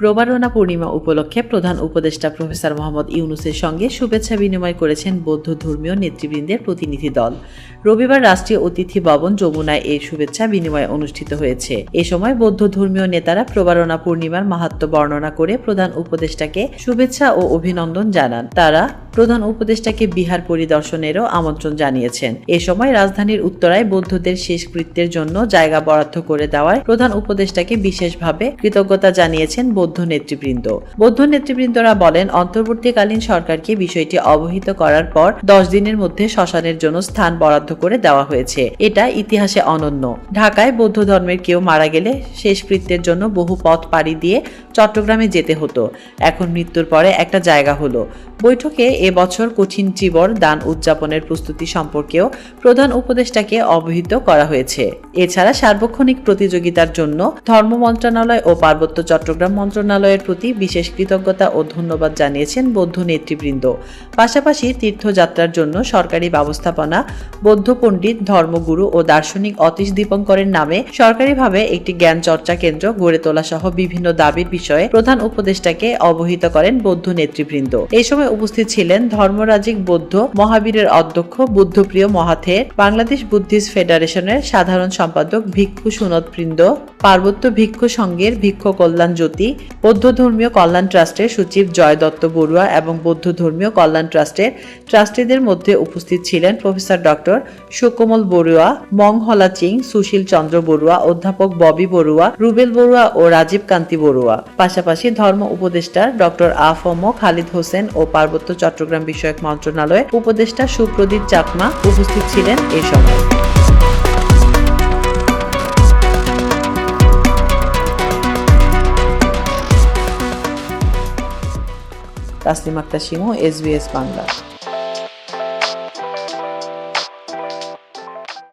প্রবারণা পূর্ণিমা উপলক্ষে প্রধান উপদেষ্টা প্রফেসর মোহাম্মদ ইউনুসের সঙ্গে শুভেচ্ছা বিনিময় করেছেন বৌদ্ধ ধর্মীয় নেতৃবৃন্দের প্রতিনিধি দল। রবিবার রাষ্ট্রীয় অতিথি ভবন যমুনায় এই শুভেচ্ছা বিনিময় অনুষ্ঠিত হয়েছে। এ সময় বৌদ্ধ ধর্মীয় নেতারা প্রবারণা পূর্ণিমার মাহাত্ম্য বর্ণনা করে প্রধান উপদেষ্টাকে শুভেচ্ছা ও অভিনন্দন জানান। তারা প্রধান উপদেষ্টাকে বিহার পরিদর্শনেরও আমন্ত্রণ জানিয়েছেন। এ সময় রাজধানীর উত্তরায় বৌদ্ধদের শেষকৃত্যের জন্য জায়গা বরাদ্দ করে দেওয়ায় প্রধান উপদেষ্টাকে বিশেষভাবে কৃতজ্ঞতা জানিয়েছেন বৌদ্ধ নেতৃবৃন্দ। বৌদ্ধ নেতৃবৃন্দরা বলেন, অন্তর্বর্তীকালীন সরকারকে বিষয়টি অবহিত করার পর দশ দিনের মধ্যে শ্মশানের জন্য স্থান বরাদ্দ করে দেওয়া হয়েছে। এটা ইতিহাসে অনন্য। ঢাকায় বৌদ্ধ ধর্মের কেউ মারা গেলে শেষকৃত্যের জন্য বহু পথ পাড়ি দিয়ে চট্টগ্রামে যেতে হতো। এখন মৃত্যুর পরে একটা জায়গা হলো। বৈঠকে এবছর কঠিন চিবর দান উদযাপনের প্রস্তুতি সম্পর্কেও প্রধান উপদেষ্টাকে অবহিত করা হয়েছে। এছাড়া সার্বক্ষণিক প্রতিযোগিতার জন্য ধর্ম মন্ত্রণালয় ও পার্বত্য চট্টগ্রাম মন্ত্রণালয়ের প্রতি বিশেষ কৃতজ্ঞতা ও ধন্যবাদ জানিয়েছেন বৌদ্ধ নেতৃবৃন্দ। পাশাপাশি তীর্থযাত্রার জন্য সরকারি ব্যবস্থাপনা, বৌদ্ধ পণ্ডিত, ধর্মগুরু ও দার্শনিক অতীশ দীপঙ্করের নামে সরকারিভাবে একটি জ্ঞান চর্চা কেন্দ্র গড়ে তোলা সহ বিভিন্ন দাবির বিষয়ে প্রধান উপদেষ্টাকে অবহিত করেন বৌদ্ধ নেতৃবৃন্দ। এই সময় উপস্থিত ছিলেন ধর্মরাজিক বৌদ্ধ মহাবীরের অধ্যক্ষ, বুদ্ধপ্রিয় মহাথের, বাংলাদেশ বুদ্ধিস্ট ফেডারেশনের সাধারণ সম্পাদক ভিক্ষু সুনদবৃন্দ পার্বত্য ভিক্ষু সংঘের ভিক্ষু কল্যাণ জ্যোতি বৌদ্ধ ধর্মীয় কল্যাণ ট্রাস্টের সচিব জয় দত্ত বড়ুয়া এবং বৌদ্ধ ধর্মীয় কল্যাণ ট্রাস্টের ট্রাস্টিদের মধ্যে উপস্থিত ছিলেন প্রফেসর ডক্টর সুকোমল বড়ুয়া, মংহলা চিং, সুশীল চন্দ্র বড়ুয়া, অধ্যাপক ববি বড়ুয়া, রুবেল বড়ুয়া ও রাজীব কান্তি বড়ুয়া। পাশাপাশি ধর্ম উপদেষ্টা ডক্টর আফম খালিদ হোসেন ও পার্বত্য চট্টগ্রাম বিষয়ক মন্ত্রণালয়ের উপদেষ্টা সুপ্রদীপ চাকমা উপস্থিত ছিলেন এ সময়। তাসলিম আক্তার সিংহ এসবিএস বাংলা